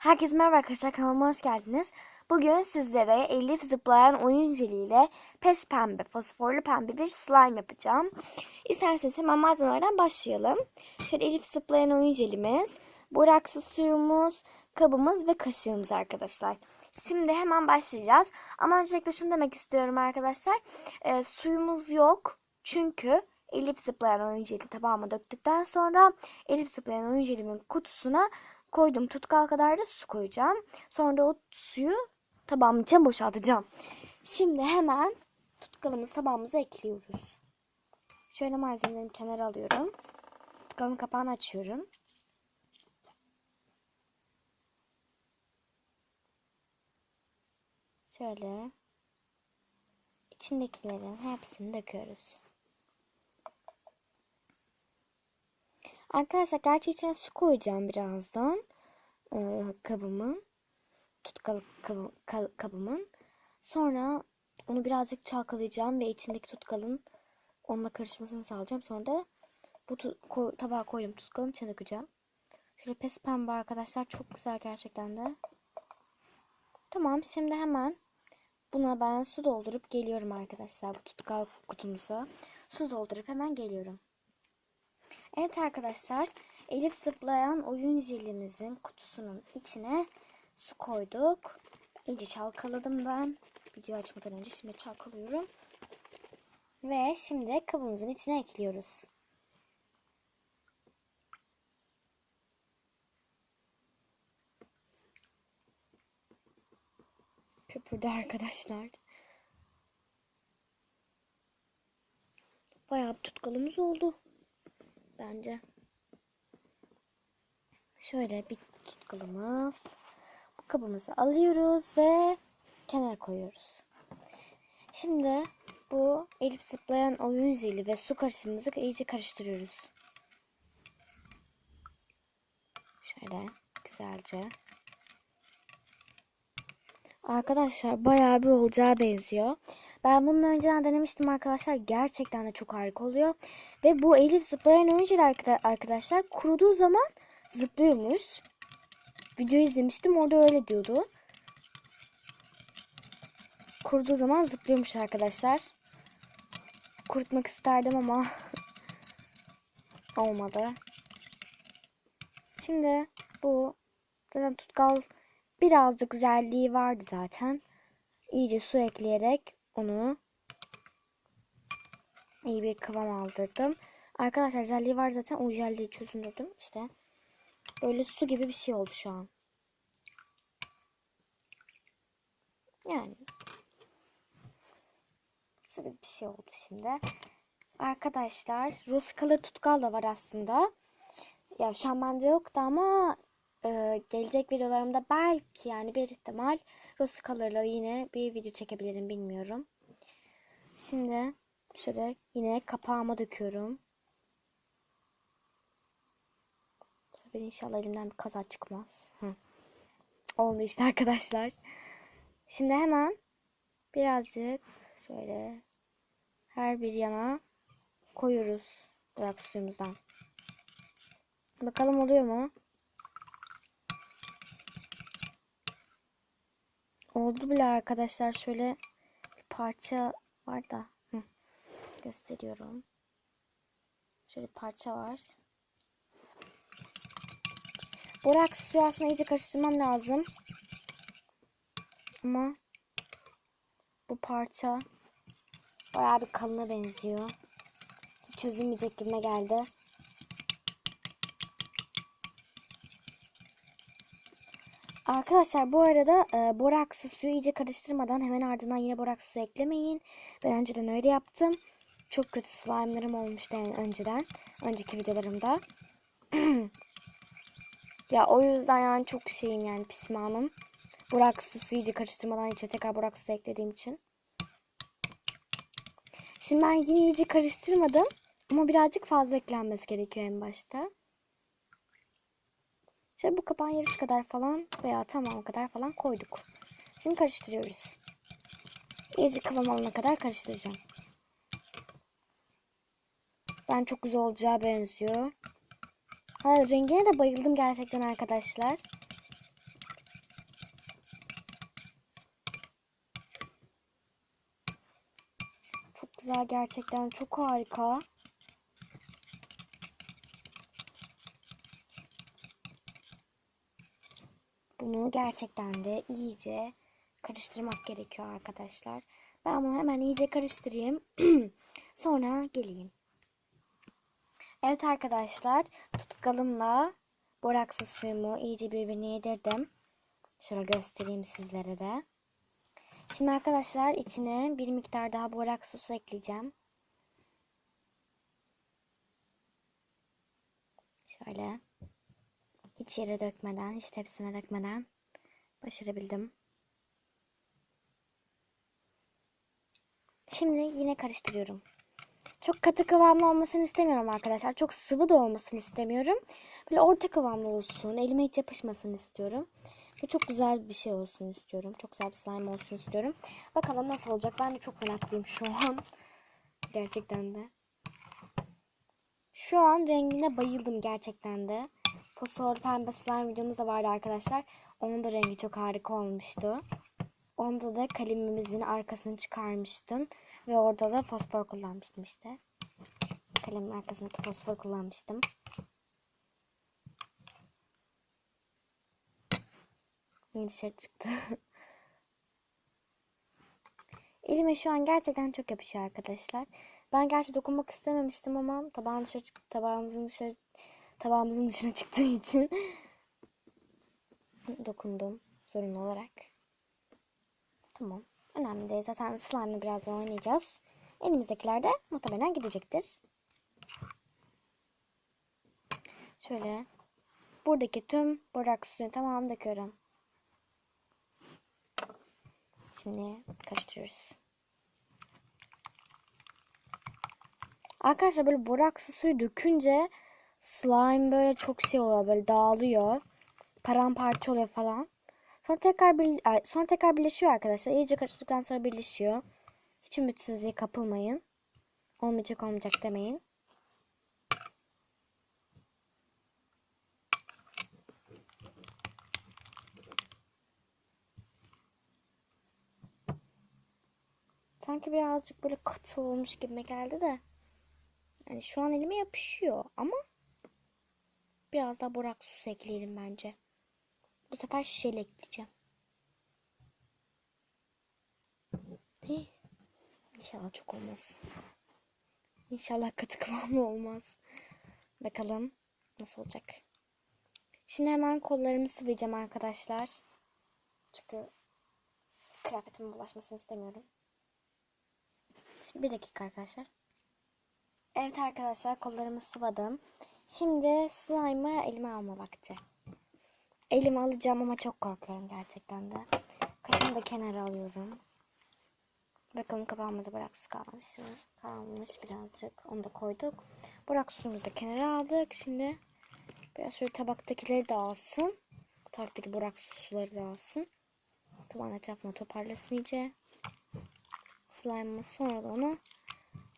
Herkese merhaba arkadaşlar kanalıma hoş geldiniz. Bugün sizlere Elif zıplayan oyun jeliyle pes pembe, fosforlu pembe bir slime yapacağım. İsterseniz hemen malzemelerden başlayalım. Şöyle Elif zıplayan oyun jelimiz, borakslı suyumuz, kabımız ve kaşığımız arkadaşlar. Şimdi hemen başlayacağız. Ama öncelikle şunu demek istiyorum arkadaşlar. Ee, suyumuz yok. Çünkü Elif zıplayan oyun jeli tabağıma döktükten sonra Elif zıplayan oyun jelimin kutusuna koydum. Tutkal kadar da su koyacağım. Sonra da o suyu tabağımın içine boşaltacağım. Şimdi hemen tutkalımızı tabağımıza ekliyoruz. Şöyle malzemelerimi kenara alıyorum. Tutkalın kapağını açıyorum. Şöyle içindekilerin hepsini döküyoruz. Arkadaşlar gerçi içine su koyacağım birazdan. Ee, kabımın. Tutkalı kabı, ka- kabımın. Sonra onu birazcık çalkalayacağım ve içindeki tutkalın onunla karışmasını sağlayacağım. Sonra da bu ko- tabağa koydum tutkalın içine dökeceğim. Şöyle pes pembe arkadaşlar çok güzel gerçekten de. Tamam şimdi hemen buna ben su doldurup geliyorum arkadaşlar bu tutkal kutumuza. Su doldurup hemen geliyorum. Evet arkadaşlar Elif zıplayan oyun jelimizin kutusunun içine su koyduk. İyice çalkaladım ben. Video açmadan önce şimdi çalkalıyorum. Ve şimdi kabımızın içine ekliyoruz. Köpürdü arkadaşlar. Bayağı tutkalımız oldu. Bence. Şöyle bitti tutkalımız. Bu kabımızı alıyoruz ve kenara koyuyoruz. Şimdi bu elip zıplayan oyun jeli ve su karışımımızı iyice karıştırıyoruz. Şöyle güzelce. Arkadaşlar bayağı bir olacağı benziyor. Ben bunun önceden denemiştim arkadaşlar. Gerçekten de çok harika oluyor. Ve bu Elif zıplayan oyuncu arkadaşlar kuruduğu zaman zıplıyormuş. Video izlemiştim orada öyle diyordu. Kuruduğu zaman zıplıyormuş arkadaşlar. Kurutmak isterdim ama olmadı. Şimdi bu zaten tutkal birazcık jelliği vardı zaten. İyice su ekleyerek onu iyi bir kıvam aldırdım. Arkadaşlar jelliği var zaten o jelliği çözündürdüm. İşte böyle su gibi bir şey oldu şu an. Yani su gibi bir şey oldu şimdi. Arkadaşlar rose color tutkal da var aslında. Ya şu an bende yoktu ama e, gelecek videolarımda belki yani bir ihtimal rose color'la yine bir video çekebilirim bilmiyorum. Şimdi şöyle yine kapağıma döküyorum. Bu inşallah elimden bir kaza çıkmaz. Hı. Olmuyor işte arkadaşlar. Şimdi hemen birazcık şöyle her bir yana koyuyoruz bırak suyumuzdan. Bakalım oluyor mu? Oldu bile arkadaşlar. Şöyle parça var da. Hı. Gösteriyorum. Şöyle parça var. Boraks suyu aslında iyice karıştırmam lazım. Ama bu parça bayağı bir kalına benziyor. Hiç çözülmeyecek gibime geldi. Arkadaşlar bu arada e, boraksı suyu iyice karıştırmadan hemen ardından yine boraksı su eklemeyin. Ben önceden öyle yaptım. Çok kötü slime'larım olmuştu yani önceden. Önceki videolarımda. ya o yüzden yani çok şeyim yani pişmanım. Boraksı suyu iyice karıştırmadan içine tekrar boraksı su eklediğim için. Şimdi ben yine iyice karıştırmadım. Ama birazcık fazla eklenmesi gerekiyor en başta. İşte bu kapağın yarısı kadar falan veya tamamı kadar falan koyduk. Şimdi karıştırıyoruz. İyice kıvam alana kadar karıştıracağım. Ben çok güzel olacağı benziyor. Ha, rengine de bayıldım gerçekten arkadaşlar. Çok güzel gerçekten çok harika. Bunu gerçekten de iyice karıştırmak gerekiyor arkadaşlar. Ben bunu hemen iyice karıştırayım. Sonra geleyim. Evet arkadaşlar tutkalımla boraksı suyumu iyice birbirine yedirdim. Şöyle göstereyim sizlere de. Şimdi arkadaşlar içine bir miktar daha boraksı su ekleyeceğim. Şöyle hiç yere dökmeden, hiç tepsime dökmeden başarabildim. Şimdi yine karıştırıyorum. Çok katı kıvamlı olmasını istemiyorum arkadaşlar. Çok sıvı da olmasını istemiyorum. Böyle orta kıvamlı olsun. Elime hiç yapışmasını istiyorum. Ve çok güzel bir şey olsun istiyorum. Çok güzel bir slime olsun istiyorum. Bakalım nasıl olacak. Ben de çok meraklıyım şu an. Gerçekten de. Şu an rengine bayıldım gerçekten de. Fosfor pembe slime videomuz da vardı arkadaşlar. Onun da rengi çok harika olmuştu. Onda da kalemimizin arkasını çıkarmıştım. Ve orada da fosfor kullanmıştım işte. Kalemin arkasındaki fosfor kullanmıştım. Yine dışarı çıktı. Elime şu an gerçekten çok yapışıyor arkadaşlar. Ben gerçi dokunmak istememiştim ama tabağın dışarı tabağımızın dışarı tabağımızın dışına çıktığı için dokundum zorunlu olarak. Tamam. Önemli değil. Zaten slime'la birazdan oynayacağız. Elimizdekiler de muhtemelen gidecektir. Şöyle buradaki tüm borak suyunu tamamını döküyorum. Şimdi karıştırıyoruz. Arkadaşlar böyle boraksı suyu dökünce slime böyle çok şey oluyor böyle dağılıyor. Paramparça oluyor falan. Sonra tekrar bir, sonra tekrar birleşiyor arkadaşlar. İyice karıştıktan sonra birleşiyor. Hiç ümitsizliğe kapılmayın. Olmayacak olmayacak demeyin. Sanki birazcık böyle katı olmuş gibi geldi de. Yani şu an elime yapışıyor ama biraz daha borak su ekleyelim bence. Bu sefer şişeyle ekleyeceğim. Hii. İnşallah çok olmaz. İnşallah katı kıvamlı olmaz. Bakalım nasıl olacak. Şimdi hemen kollarımı sıvayacağım arkadaşlar. Çünkü kıyafetimin bulaşmasını istemiyorum. Şimdi bir dakika arkadaşlar. Evet arkadaşlar kollarımı sıvadım. Şimdi slime'ı elime alma vakti. Elime alacağım ama çok korkuyorum gerçekten de. Kaşımı da kenara alıyorum. Bakalım kapağımızda bırak su kalmış mı? Kalmış birazcık. Onu da koyduk. Bırak suyumuzu da kenara aldık. Şimdi biraz şöyle tabaktakileri de alsın. Tabaktaki bırak suları da alsın. Tabağın etrafına toparlasın iyice. Slime'ımız sonra da onu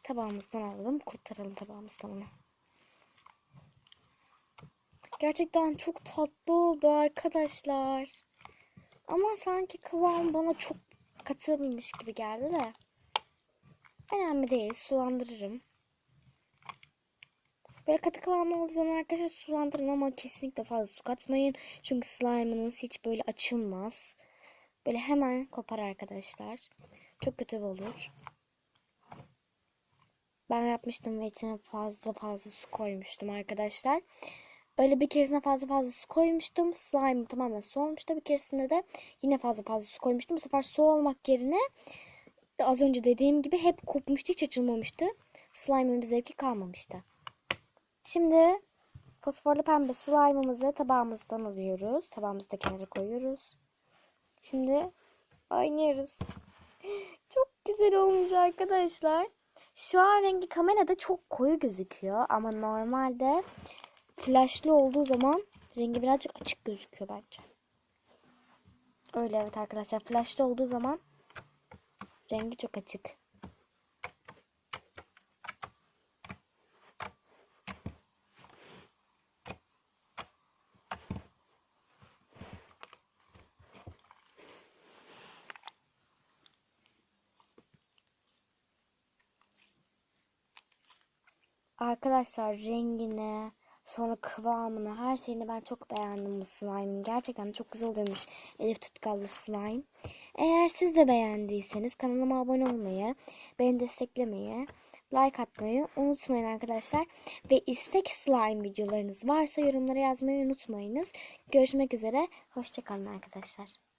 tabağımızdan alalım. Kurtaralım tabağımızdan onu. Gerçekten çok tatlı oldu arkadaşlar. Ama sanki kıvam bana çok katılmış gibi geldi de. Önemli değil. Sulandırırım. Böyle katı kıvamı olduğu zaman arkadaşlar sulandırın ama kesinlikle fazla su katmayın. Çünkü slime'ınız hiç böyle açılmaz. Böyle hemen kopar arkadaşlar. Çok kötü olur. Ben yapmıştım ve içine fazla fazla su koymuştum arkadaşlar. Öyle bir keresinde fazla fazla su koymuştum. Slime tamamen su olmuştu. Bir keresinde de yine fazla fazla su koymuştum. Bu sefer su olmak yerine az önce dediğim gibi hep kopmuştu. Hiç açılmamıştı. Slime'ın bir zevki kalmamıştı. Şimdi fosforlu pembe slime'ımızı tabağımızdan alıyoruz. Tabağımızı da kenara koyuyoruz. Şimdi oynuyoruz. Çok güzel olmuş arkadaşlar. Şu an rengi kamerada çok koyu gözüküyor ama normalde flashlı olduğu zaman rengi birazcık açık gözüküyor bence. Öyle evet arkadaşlar flashlı olduğu zaman rengi çok açık. Arkadaşlar rengini, sonra kıvamını, her şeyini ben çok beğendim bu slime'ın. Gerçekten çok güzel oluyormuş Elif Tutkallı slime. Eğer siz de beğendiyseniz kanalıma abone olmayı, beni desteklemeyi, like atmayı unutmayın arkadaşlar. Ve istek slime videolarınız varsa yorumlara yazmayı unutmayınız. Görüşmek üzere. Hoşçakalın arkadaşlar.